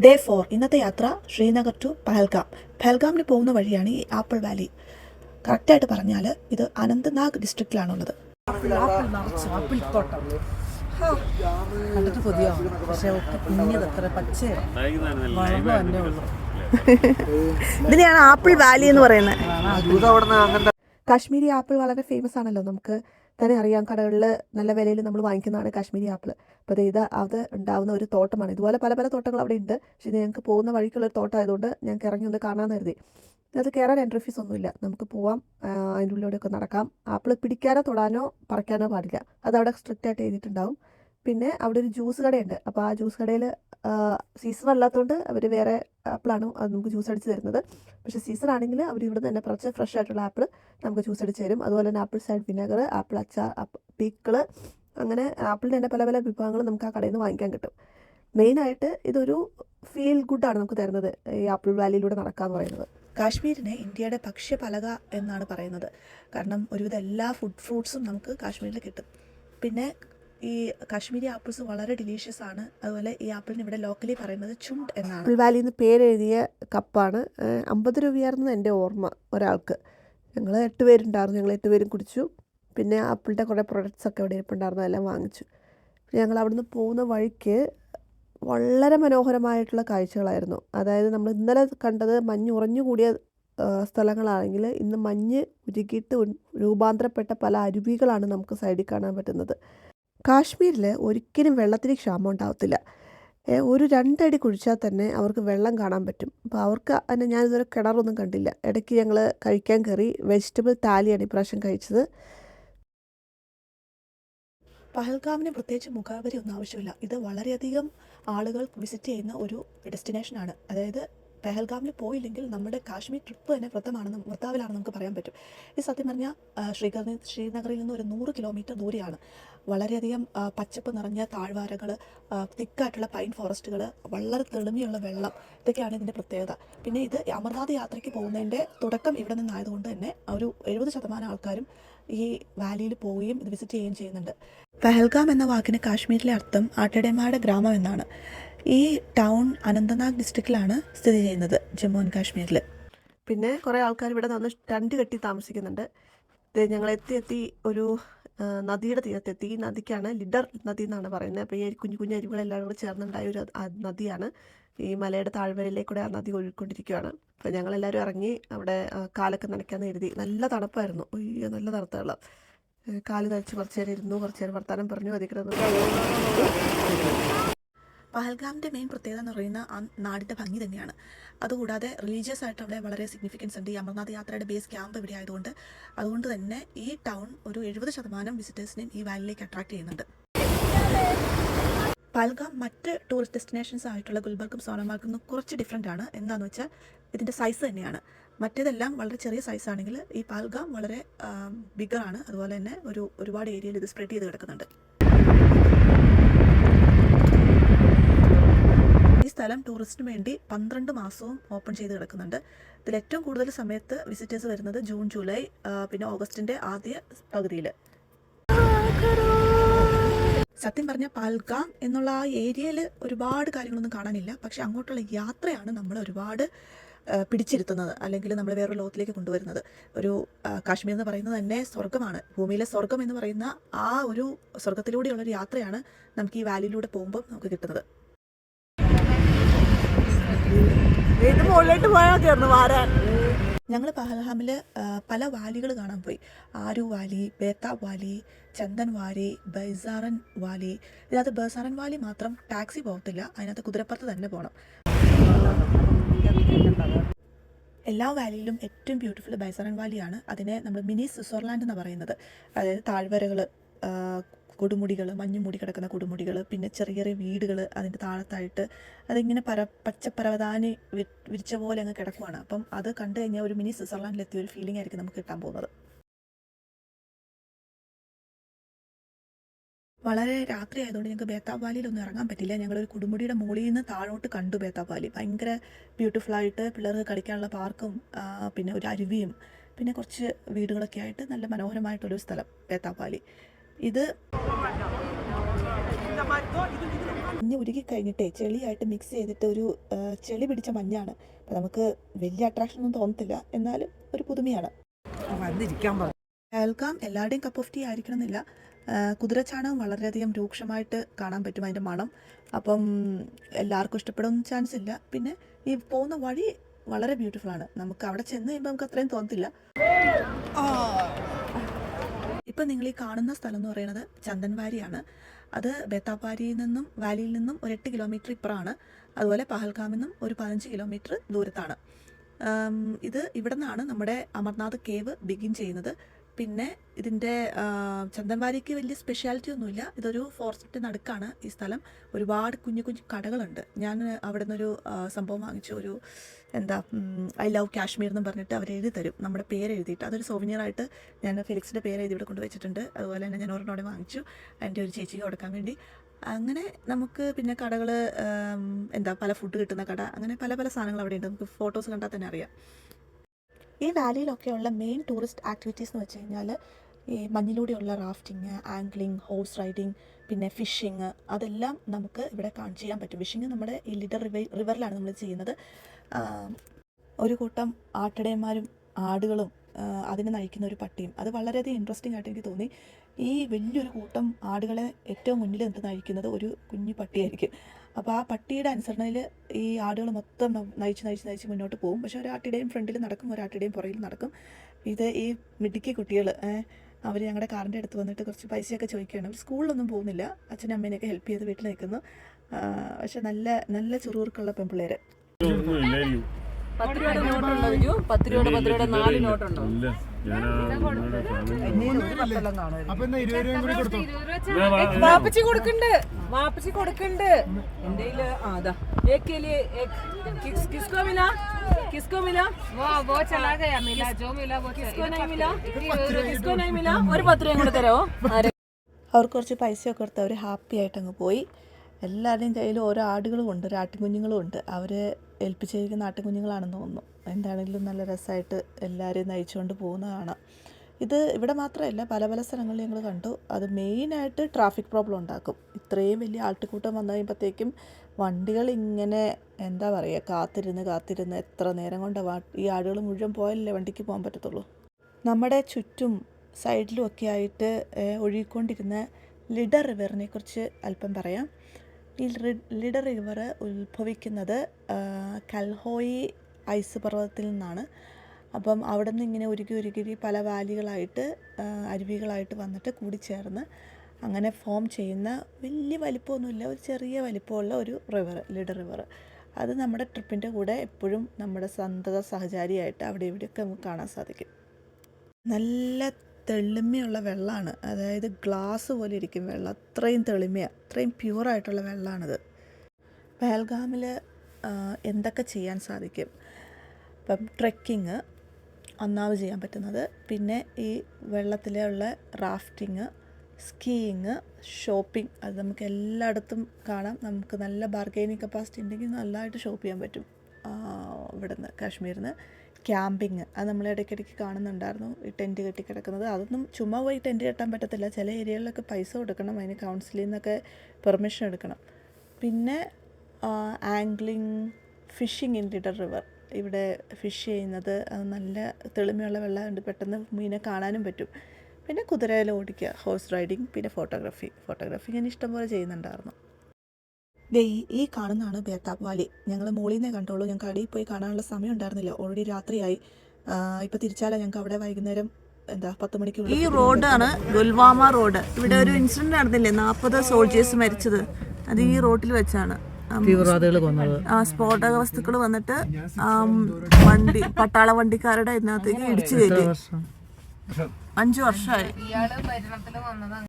Day four ഇന്നത്തെ യാത്ര Srinagar to Pahalgam പഹൽഗാമിന് പോകുന്ന വഴിയാണ് ഈ ആപ്പിൾ വാലി കറക്റ്റായിട്ട് പറഞ്ഞാൽ ഇത് അനന്ത്നാഗ് ഡിസ്ട്രിക്റ്റിലാണുള്ളത് ഉള്ളത് കണ്ടിട്ട് പക്ഷെ ഒക്കെ വളർന്നു തന്നെ ഉള്ളു. ഇതിനെയാണ് ആപ്പിൾ വാലി എന്ന് പറയുന്നത്. കാശ്മീരി ആപ്പിൾ വളരെ ഫേമസ് ആണല്ലോ നമുക്ക്. തന്നെ അറിയാം കടകളിൽ നല്ല വിലയിൽ നമ്മൾ വാങ്ങിക്കുന്നതാണ് കാശ്മീരി ആപ്പിൾ അപ്പോൾ അത് ഇത് അത് ഉണ്ടാവുന്ന ഒരു തോട്ടമാണ്. ഇതുപോലെ പല പല തോട്ടങ്ങൾ അവിടെ ഉണ്ട്. പക്ഷേ ഇത് ഞങ്ങൾക്ക് പോകുന്ന വഴിക്കുള്ളൊരു തോട്ടം ആയതുകൊണ്ട് ഞങ്ങൾക്ക് ഇറങ്ങി ഒന്ന് കാണാമെന്ന് കരുതി. അത് കയറാൻ എൻട്രി ഫീസ് ഒന്നുമില്ല നമുക്ക് പോവാം. അതിന്റെ ഉള്ളിലൂടെയൊക്കെ നടക്കാം. ആപ്പിൾ പിടിക്കാനോ തൊടാനോ പറിക്കാനോ പാടില്ല. അത് അവിടെ സ്ട്രിക്റ്റ് ആയിട്ട് എഴുതിയിട്ടുണ്ടാവും. പിന്നെ അവിടെ ഒരു ജ്യൂസ് കടയുണ്ട്. അപ്പോൾ ആ ജ്യൂസ് കടയിൽ സീസൺ അല്ലാത്തതുകൊണ്ട് അവർ വേറെ ആപ്പിളാണ് നമുക്ക് ജ്യൂസ് അടിച്ച് തരുന്നത്. പക്ഷേ സീസൺ ആണെങ്കിൽ അവർ ഇവിടെ തന്നെ കുറച്ച് ഫ്രഷ് ആയിട്ടുള്ള ആപ്പിൾ നമുക്ക് ജ്യൂസ് അടിച്ച് തരും. അതുപോലെ തന്നെ ആപ്പിൾ സൈഡ് വിനെഗർ ആപ്പിൾ അച്ചാർ പീക്കിൾ അങ്ങനെ ആപ്പിളിന്റെ തന്നെ പല പല വിഭവങ്ങൾ നമുക്ക് ആ കടയിൽ നിന്ന് വാങ്ങിക്കാൻ കിട്ടും. മെയിനായിട്ട് ഇതൊരു ഫീൽ ഗുഡാണ് നമുക്ക് തരുന്നത് ഈ ആപ്പിൾ വാലിയിലൂടെ നടക്കാന്ന് പറയുന്നത്. കാശ്മീരിനെ ഇന്ത്യയുടെ ഭക്ഷ്യപലക എന്നാണ് പറയുന്നത്. കാരണം ഒരുവിധം എല്ലാ ഫുഡ് ഫ്രൂട്ട്സും നമുക്ക് കാശ്മീരിൽ കിട്ടും. പിന്നെ ഈ കാശ്മീരി ആപ്പിൾസ് വളരെ ഡിലീഷ്യസ് ആണ്. അതുപോലെ ഈ ആപ്പിളിന് ഇവിടെ ലോക്കലി പറയുന്നത് ചുണ്ട് എന്നാണ്. ആപ്പിൾ വാലി എന്ന് പേരെഴുതിയ കപ്പാണ്. അമ്പത് രൂപയായിരുന്നു എന്റെ ഓർമ്മ ഒരാൾക്ക്. ഞങ്ങൾ എട്ട് പേരുണ്ടായിരുന്നു. ഞങ്ങൾ എട്ട് പേരും കുടിച്ചു. പിന്നെ ആപ്പിളിന്റെ കുറേ പ്രൊഡക്ട്സ് ഒക്കെ അവിടെ ഇരിപ്പുണ്ടായിരുന്നു. എല്ലാം വാങ്ങിച്ചു. ഞങ്ങൾ അവിടുന്ന് പോകുന്ന വഴിക്ക് വളരെ മനോഹരമായിട്ടുള്ള കാഴ്ചകളായിരുന്നു. അതായത് നമ്മൾ ഇന്നലെ കണ്ടത് മഞ്ഞ് ഉറഞ്ഞു കൂടിയ സ്ഥലങ്ങളാണെങ്കിൽ ഇന്ന് മഞ്ഞ് ഉരുകിയിട്ട് രൂപാന്തരപ്പെട്ട പല അരുവികളാണ് നമുക്ക് സൈഡിൽ കാണാൻ പറ്റുന്നത്. കാശ്മീരിൽ ഒരിക്കലും വെള്ളത്തിന് ക്ഷാമം ഉണ്ടാവത്തില്ല. ഒരു രണ്ടടി കുഴിച്ചാൽ തന്നെ അവർക്ക് വെള്ളം കാണാൻ പറ്റും. അപ്പോൾ അവർക്ക് തന്നെ ഞാനിതുവരെ കിണറൊന്നും കണ്ടില്ല. ഇടയ്ക്ക് ഞങ്ങൾ കഴിക്കാൻ കയറി വെജിറ്റബിൾ താലിയാണ് ഇപ്രാവശ്യം കഴിച്ചത്. പഹൽഗാമിന് പ്രത്യേകിച്ച് മുഖാവരി ഒന്നും ആവശ്യമില്ല. ഇത് വളരെയധികം ആളുകൾ വിസിറ്റ് ചെയ്യുന്ന ഒരു ഡെസ്റ്റിനേഷനാണ്. അതായത് പെഹൽഗാമിൽ പോയില്ലെങ്കിൽ നമ്മുടെ കാശ്മീർ ട്രിപ്പ് തന്നെ വൃത്തമാണെന്ന് വൃത്താവിലാണെന്ന് നമുക്ക് പറയാൻ പറ്റും. ഈ സത്യം പറഞ്ഞാൽ ശ്രീനഗറിൽ ശ്രീനഗറിൽ നിന്ന് ഒരു നൂറ് കിലോമീറ്റർ ദൂരെയാണ്. വളരെയധികം പച്ചപ്പ് നിറഞ്ഞ താഴ്വാരകൾ തിക്കായിട്ടുള്ള പൈൻ ഫോറസ്റ്റുകൾ വളരെ തെളിമയുള്ള വെള്ളം ഇതൊക്കെയാണ് ഇതിന്റെ പ്രത്യേകത. പിന്നെ ഇത് അമർനാഥ് യാത്രയ്ക്ക് പോകുന്നതിന്റെ തുടക്കം ഇവിടെ നിന്നായതുകൊണ്ട് തന്നെ ഒരു എഴുപത് ശതമാനം ആൾക്കാരും ഈ വാലിയിൽ പോവുകയും ഇത് വിസിറ്റ് ചെയ്യുകയും ചെയ്യുന്നുണ്ട്. പെഹൽഗാം എന്ന വാക്കിന് കാശ്മീരിലെ അർത്ഥം ആട്ടടേമാരുടെ ഗ്രാമം എന്നാണ്. ഈ ടൗൺ അനന്തനാഗ് ഡിസ്ട്രിക്റ്റിലാണ് സ്ഥിതി ചെയ്യുന്നത് ജമ്മു ആൻഡ് കാശ്മീരിൽ. പിന്നെ കുറേ ആൾക്കാർ ഇവിടെ നിന്ന് രണ്ട് കെട്ടി താമസിക്കുന്നുണ്ട്. ഞങ്ങൾ എത്തി എത്തി ഒരു നദിയുടെ തീരത്തെത്തി. ഈ നദിക്കാണ് ലിഡർ നദി എന്നാണ് പറയുന്നത്. അപ്പോൾ ഈ കുഞ്ഞു കുഞ്ഞു അരുവികളെല്ലാം കൂടെ ചേർന്നുണ്ടായ ഒരു നദിയാണ്. ഈ മലയുടെ താഴ്വരയിലേക്കൂടെ ആ നദി ഒഴുകിക്കൊണ്ടിരിക്കുകയാണ് അപ്പോൾ ഞങ്ങളെല്ലാവരും ഇറങ്ങി അവിടെ കാലൊക്കെ നനയ്ക്കാന്ന് എഴുതി നല്ല തണുപ്പായിരുന്നു. അയ്യോ നല്ല തണുത്ത വെള്ളം ഏ, കാൽ നനച്ച് കുറച്ച് നേരം ഇരുന്നു. കുറച്ച് നേരം വർത്താനം പറഞ്ഞു അതിക്കിടന്ന് പഹൽഗാമിന്റെ മെയിൻ പ്രത്യേകത എന്ന് പറയുന്ന ആ നാടിന്റെ ഭംഗി തന്നെയാണ്. അതുകൂടാതെ റിലീജിയസ് ആയിട്ട് അവിടെ വളരെ സിഗ്നിഫിക്കൻസ് ഉണ്ട്. ഈ അമർനാഥ് യാത്രയുടെ ബേസ് ക്യാമ്പ് ഇവിടെ ആയതുകൊണ്ട്. അതുകൊണ്ട് തന്നെ ഈ ടൗൺ ഒരു എഴുപത് ശതമാനം വിസിറ്റേഴ്സിനെയും ഈ വാലിയിലേക്ക് അട്രാക്ട് ചെയ്യുന്നുണ്ട്. പഹൽഗാം മറ്റ് ടൂറിസ്റ്റ് ഡെസ്റ്റിനേഷൻസ് ആയിട്ടുള്ള ഗുൽബർഗും സോനമാർഗും കുറച്ച് ഡിഫറെന്റ് ആണ്. എന്താണെന്ന് വെച്ചാൽ ഇതിന്റെ സൈസ് തന്നെയാണ്. മറ്റേതെല്ലാം വളരെ ചെറിയ സൈസാണെങ്കിൽ ഈ പൽഗാം വളരെ ബിഗർ ആണ്. അതുപോലെ തന്നെ ഒരു ഒരുപാട് ഏരിയയിൽ ഇത് സ്പ്രെഡ് ചെയ്ത് കിടക്കുന്നുണ്ട്. സ്ഥലം ടൂറിസ്റ്റിന് വേണ്ടി പന്ത്രണ്ട് മാസവും ഓപ്പൺ ചെയ്ത് കിടക്കുന്നുണ്ട്. ഇതിൽ ഏറ്റവും കൂടുതൽ സമയത്ത് വിസിറ്റേഴ്സ് വരുന്നത് ജൂൺ ജൂലൈ പിന്നെ ഓഗസ്റ്റിന്റെ ആദ്യ പകുതിയിൽ. സത്യം പറഞ്ഞ പാൽഗാം എന്നുള്ള ആ ഏരിയയിൽ ഒരുപാട് കാര്യങ്ങളൊന്നും കാണാനില്ല. പക്ഷെ അങ്ങോട്ടുള്ള യാത്രയാണ് നമ്മൾ ഒരുപാട് പിടിച്ചിരുത്തുന്നത്. അല്ലെങ്കിൽ നമ്മൾ വേറൊരു ലോകത്തിലേക്ക് കൊണ്ടുവരുന്നത്. ഒരു കാശ്മീർ എന്ന് പറയുന്നത് തന്നെ സ്വർഗമാണ് ഭൂമിയിലെ സ്വർഗം എന്ന് പറയുന്ന ആ ഒരു സ്വർഗത്തിലൂടെയുള്ള ഒരു യാത്രയാണ് നമുക്ക് ഈ വാലിയിലൂടെ പോകുമ്പോൾ നമുക്ക് കിട്ടുന്നത്. മുകളിലോട്ട് പോയാൽ തീർന്നു വാരാൻ ഞങ്ങൾ പഹൽഹാമിൽ പല വാലികൾ കാണാൻ പോയി. ആരു valley Betaab valley Chandan valley Baisaran valley. ഇതിനകത്ത് ബൈസാറൻ വാലി മാത്രം ടാക്സി പോകത്തില്ല. അതിനകത്ത് കുതിരപ്പുറത്ത് തന്നെ പോകണം എല്ലാ വാലിയിലും ഏറ്റവും ബ്യൂട്ടിഫുൾ ബൈസാറൻ വാലിയാണ്. അതിനെ നമ്മൾ മിനി സ്വിറ്റ്സർലാൻഡ് എന്ന് പറയുന്നത്. അതായത് താഴ്വരകൾ കൊടുമുടികൾ മഞ്ഞ് മൂടി കിടക്കുന്ന കൊടുമുടികൾ പിന്നെ ചെറിയ ചെറിയ വീടുകൾ അതിന്റെ താഴത്തായിട്ട് അതിങ്ങനെ പര പച്ചപ്പരവതാനി വിരിച്ച പോലെ അങ്ങ് കിടക്കുവാണ്. അപ്പം അത് കണ്ടു കഴിഞ്ഞാൽ ഒരു മിനി സ്വിറ്റ്സർലാൻഡിലെത്തിയ ഒരു ഫീലിംഗ് ആയിരിക്കും നമുക്ക് കിട്ടാൻ പോകുന്നത്. വളരെ രാത്രി ആയതുകൊണ്ട് ഞങ്ങൾക്ക് ബേത്താബ് വാലിയിലൊന്നും ഇറങ്ങാൻ പറ്റില്ല. ഞങ്ങളൊരു കുടുമുടിയുടെ മുകളിൽ നിന്ന് താഴോട്ട് കണ്ടു ബേത്താബ് വാലി ഭയങ്കര ബ്യൂട്ടിഫുള്ളായിട്ട് പിള്ളേർക്ക് കളിക്കാനുള്ള പാർക്കും പിന്നെ ഒരു അരുവിയും പിന്നെ കുറച്ച് വീടുകളൊക്കെ ആയിട്ട് നല്ല മനോഹരമായിട്ടൊരു സ്ഥലം ബേത്താബ് വാലി ഇത് മഞ്ഞ് ഉരുകി കഴിഞ്ഞിട്ടേ ചെളിയായിട്ട് മിക്സ് ചെയ്തിട്ട് ഒരു ചെളി പിടിച്ച മഞ്ഞാണ്. അപ്പം നമുക്ക് വലിയ അട്രാക്ഷൻ ഒന്നും തോന്നത്തില്ല. എന്നാലും ഒരു പുതുമയാണ്. പഹൽഗാം എല്ലാവരുടെയും കപ്പ് ഓഫ് ടീ ആയിരിക്കണമെന്നില്ല. കുതിരച്ചാണകം വളരെയധികം രൂക്ഷമായിട്ട് കാണാൻ പറ്റും അതിന്റെ മണം. അപ്പം എല്ലാവർക്കും ഇഷ്ടപ്പെടും ചാൻസ് ഇല്ല. പിന്നെ ഈ പോകുന്ന വഴി വളരെ ബ്യൂട്ടിഫുൾ ആണ്. നമുക്ക് അവിടെ ചെന്ന് കഴിയുമ്പോൾ നമുക്ക് അത്രയും തോന്നത്തില്ല. ഇപ്പം നിങ്ങൾ ഈ കാണുന്ന സ്ഥലം എന്ന് പറയുന്നത് ചന്ദൻവാരിയാണ് അത് ബേത്താപ്പാരിയിൽ നിന്നും വാലിയിൽ നിന്നും ഒരു എട്ട് കിലോമീറ്റർ ഇപ്പുറമാണ്. അതുപോലെ പഹൽഗാമിൽ നിന്നും ഒരു പതിനഞ്ച് കിലോമീറ്റർ ദൂരത്താണ്. ഇത് ഇവിടെ നിന്നാണ് നമ്മുടെ അമർനാഥ് കേവ് ബിഗിൻ ചെയ്യുന്നത്. പിന്നെ ഇതിന്റെ ചന്ദൻവാരിക്ക് വലിയ സ്പെഷ്യാലിറ്റി ഒന്നുമില്ല. ഇതൊരു ഫോറസ്റ്റിന്റെ നടുക്കാണ് ഈ സ്ഥലം. ഒരുപാട് കുഞ്ഞു കുഞ്ഞു കടകളുണ്ട്. ഞാൻ അവിടെ നിന്നൊരു സംഭവം വാങ്ങിച്ചു. ഒരു എന്താ ഐ ലവ് കാശ്മീർ എന്നും പറഞ്ഞിട്ട് അവർ എഴുതി തരും. നമ്മുടെ പേര് എഴുതിയിട്ട്. അതൊരു സോവിനിയറായിട്ട് ഞാൻ ഫിലിക്സിന്റെ പേര് എഴുതി ഇവിടെ കൊണ്ടുവച്ചിട്ടുണ്ട് അതുപോലെ തന്നെ ഞാൻ ഒരെണ്ണോടെ വാങ്ങിച്ചു. എന്റെ ഒരു ചേച്ചിക്ക് കൊടുക്കാൻ വേണ്ടി. അങ്ങനെ നമുക്ക് പിന്നെ കടകൾ എന്താ പല ഫുഡ് കിട്ടുന്ന കട അങ്ങനെ പല പല സാധനങ്ങൾ അവിടെ ഉണ്ട് നമുക്ക് ഫോട്ടോസ് കണ്ടാൽ തന്നെ അറിയാം. ഈ വാലിയിലൊക്കെയുള്ള മെയിൻ ടൂറിസ്റ്റ് ആക്ടിവിറ്റീസ് എന്ന് വെച്ച് കഴിഞ്ഞാൽ ഈ മഞ്ഞിലൂടെയുള്ള റാഫ്റ്റിംഗ് ആംഗ്ലിംഗ് ഹോഴ്സ് റൈഡിങ് പിന്നെ ഫിഷിങ് അതെല്ലാം നമുക്ക് ഇവിടെ കാൺ ചെയ്യാൻ പറ്റും. ഫിഷിങ് നമ്മുടെ ഈ ലിഡർ റിവ റിവറിലാണ് നമ്മൾ ചെയ്യുന്നത്. ഒരു കൂട്ടം ആട്ടിടയന്മാരും ആടുകളും അതിനെ നയിക്കുന്ന ഒരു പട്ടിയും. അത് വളരെയധികം ഇൻട്രസ്റ്റിംഗ് ആയിട്ട് എനിക്ക് തോന്നി. ഈ വലിയൊരു കൂട്ടം ആടുകളെ ഏറ്റവും മുന്നിൽ നിന്ന് നയിക്കുന്നത് ഒരു കുഞ്ഞു പട്ടിയായിരിക്കും. അപ്പോൾ ആ പട്ടിയുടെ അനുസരണയിൽ ഈ ആടുകൾ മൊത്തം നയിച്ച് നയിച്ച് നയിച്ച് മുന്നോട്ട് പോകും. പക്ഷെ ഒരാട്ടിയുടെയും ഫ്രണ്ടിൽ നടക്കും ഒരാട്ടിയുടെയും പുറകിൽ നടക്കും. ഇത് ഈ മിടുക്കി കുട്ടികൾ അവർ ഞങ്ങളുടെ കാറിന്റെ അടുത്ത് വന്നിട്ട് കുറച്ച് പൈസയൊക്കെ ചോദിക്കുകയാണ്. അവർ സ്കൂളിലൊന്നും പോകുന്നില്ല. അച്ഛനും അമ്മേനെയൊക്കെ ഹെൽപ്പ് ചെയ്ത് വീട്ടിൽ നിൽക്കുന്നു. പക്ഷെ നല്ല നല്ല ചുറുചുറുക്കുള്ള പെൺപിള്ളേർ പത്ത് രൂപയുടെ നോട്ടുണ്ടോ ബിജു പത്ത് രൂപയുടെ പത്ത് രൂപയുടെ നാല് നോട്ടുണ്ടോ ഇല്ല ഞാൻ അപ്പൊ എന്നാ ഇരുപത് രൂപയും കൂടി കൊടുത്തോ വാപ്പച്ചി കൊടുക്കണ്ട് വാപ്പച്ചി കൊടുക്കണ്ട് എന്റെ കയ്യില് ആ അതാ एक के लिए एक किस किसको मिला किसको मिला वो वो चला गया मिला जो मिला वो किसको नहीं मिला किसको नहीं मिला ഒരു പത്ത് രൂപയും കൂടെ തരാമോ ആരെ അവർക്ക് കുറച്ച് പൈസയൊക്കെ കൊടുത്ത് അവർ ഹാപ്പി ആയിട്ട് അങ്ങ് പോയി എല്ലാവരുടെയും കയ്യിൽ ഓരോ ആടുകളും ഉണ്ട് ഒരു ആട്ടിൻകുഞ്ഞുങ്ങളും ഉണ്ട്. അവർ ഏൽപ്പിച്ചിരിക്കുന്ന ആട്ടിൻകുഞ്ഞുങ്ങളാണെന്ന് തോന്നുന്നു. എന്താണെങ്കിലും നല്ല രസമായിട്ട് എല്ലാവരെയും നയിച്ചുകൊണ്ട് പോകുന്നതാണ് ഇത് ഇവിടെ മാത്രമല്ല പല പല സ്ഥലങ്ങളിൽ ഞങ്ങൾ കണ്ടു. അത് മെയിനായിട്ട് ട്രാഫിക് പ്രോബ്ലം ഉണ്ടാക്കും. ഇത്രയും വലിയ ആൾക്കൂട്ടം വന്നു കഴിയുമ്പോഴത്തേക്കും വണ്ടികൾ ഇങ്ങനെ എന്താ പറയുക കാത്തിരുന്ന് കാത്തിരുന്ന് എത്ര നേരം കൊണ്ട് ഈ ആടുകൾ മുഴുവൻ പോയല്ലേ വണ്ടിക്ക് പോകാൻ പറ്റത്തുള്ളൂ? നമ്മുടെ ചുറ്റും സൈഡിലും ഒക്കെ ആയിട്ട് ഒഴുകിക്കൊണ്ടിരുന്ന ലിഡർ റിവറിനെ കുറിച്ച് അല്പം പറയാം. ഈ ലിഡ റിവർ ഉത്ഭവിക്കുന്നത് കൽഹോയി ഐസ് പർവതത്തിൽ നിന്നാണ്. അപ്പം അവിടെ നിന്ന് ഇങ്ങനെ ഉരുകി ഉരുകി പല വാലികളായിട്ട് അരുവികളായിട്ട് വന്നിട്ട് കൂടിച്ചേർന്ന് അങ്ങനെ ഫോം ചെയ്യുന്ന വലിയ വലിപ്പമൊന്നുമില്ല ഒരു ചെറിയ വലിപ്പമുള്ള ഒരു റിവർ ലിഡർ റിവർ. അത് നമ്മുടെ ട്രിപ്പിന്റെ കൂടെ എപ്പോഴും നമ്മുടെ സന്തത സഹചാരിയായിട്ട് അവിടെ ഇവിടെയൊക്കെ നമുക്ക് കാണാൻ സാധിക്കും. നല്ല തെളിമയുള്ള വെള്ളമാണ് അതായത് ഗ്ലാസ് പോലെ ഇരിക്കും വെള്ളം. അത്രയും തെളിമയാണ് അത്രയും പ്യുവറായിട്ടുള്ള വെള്ളമാണിത് പഹൽഗാമിൽ എന്തൊക്കെ ചെയ്യാൻ സാധിക്കും? ഇപ്പം ട്രെക്കിങ് ഒന്നാമത് ചെയ്യാൻ പറ്റുന്നത്. പിന്നെ ഈ വെള്ളത്തിലുള്ള റാഫ്റ്റിങ് സ്കീയിങ് ഷോപ്പിംഗ് അത് നമുക്ക് എല്ലായിടത്തും കാണാം. നമുക്ക് നല്ല ബാർഗൈനിങ് കപ്പാസിറ്റി ഉണ്ടെങ്കിൽ നല്ലതായിട്ട് ഷോപ്പ് ചെയ്യാൻ പറ്റും. ഇവിടുന്ന് കാശ്മീരിൽ നിന്ന് ക്യാമ്പിങ്. അത് നമ്മൾ ഇടയ്ക്കിടയ്ക്ക് കാണുന്നുണ്ടായിരുന്നു. ഈ ടെന്റ് കെട്ടി കിടക്കുന്നത്. അതൊന്നും ചുമ്മാ പോയി ടെന്റ് കെട്ടാൻ പറ്റത്തില്ല. ചില ഏരിയകളിലൊക്കെ പൈസ കൊടുക്കണം. അതിന് കൗൺസിലിൽ നിന്നൊക്കെ പെർമിഷൻ എടുക്കണം. പിന്നെ angling fishing in Lidder river ഇവിടെ ഫിഷ് ചെയ്യുന്നത്. നല്ല തെളിമയുള്ള വെള്ളമുണ്ട് പെട്ടെന്ന് മീനെ കാണാനും പറ്റും. പിന്നെ കുതിരയിൽ ഓടിക്കുക. ഹോഴ്സ് റൈഡിങ് പിന്നെ ഫോട്ടോഗ്രാഫി ഫോട്ടോഗ്രാഫി ഞാൻ ഇഷ്ടംപോലെ ചെയ്യുന്നുണ്ടായിരുന്നു. ദേ ഈ ഈ കാണുന്നതാണ് ബേത്താബ് വാലി. ഞങ്ങൾ മുകളിൽ നിന്നേ കണ്ടോളൂ. ഞങ്ങൾക്ക് അടിയിൽ പോയി കാണാനുള്ള സമയം ഉണ്ടായിരുന്നില്ല ഓൾറെഡി രാത്രിയായി ഇപ്പൊ തിരിച്ചാലാ ഞങ്ങൾക്ക് അവിടെ വൈകുന്നേരം എന്താ പത്ത് മണിക്ക് ഈ റോഡാണ് ഗുൽവാമ റോഡ്. ഇവിടെ ഒരു ഇൻസിഡന്റ് നടന്നില്ലേ? നാൽപ്പത് സോൾജേഴ്സ് മരിച്ചത്. അത് ഈ റോഡിൽ വെച്ചാണ്. തീവ്രവാദികൾ കൊന്നത്. ആ സ്ഫോടക വസ്തുക്കൾ വന്നിട്ട് വണ്ടി പട്ടാള വണ്ടിക്കാരുടെ ഇതിനകത്തേക്ക് ഇടിച്ചു കയറ്റി. വർഷം? അഞ്ചു വർഷമായി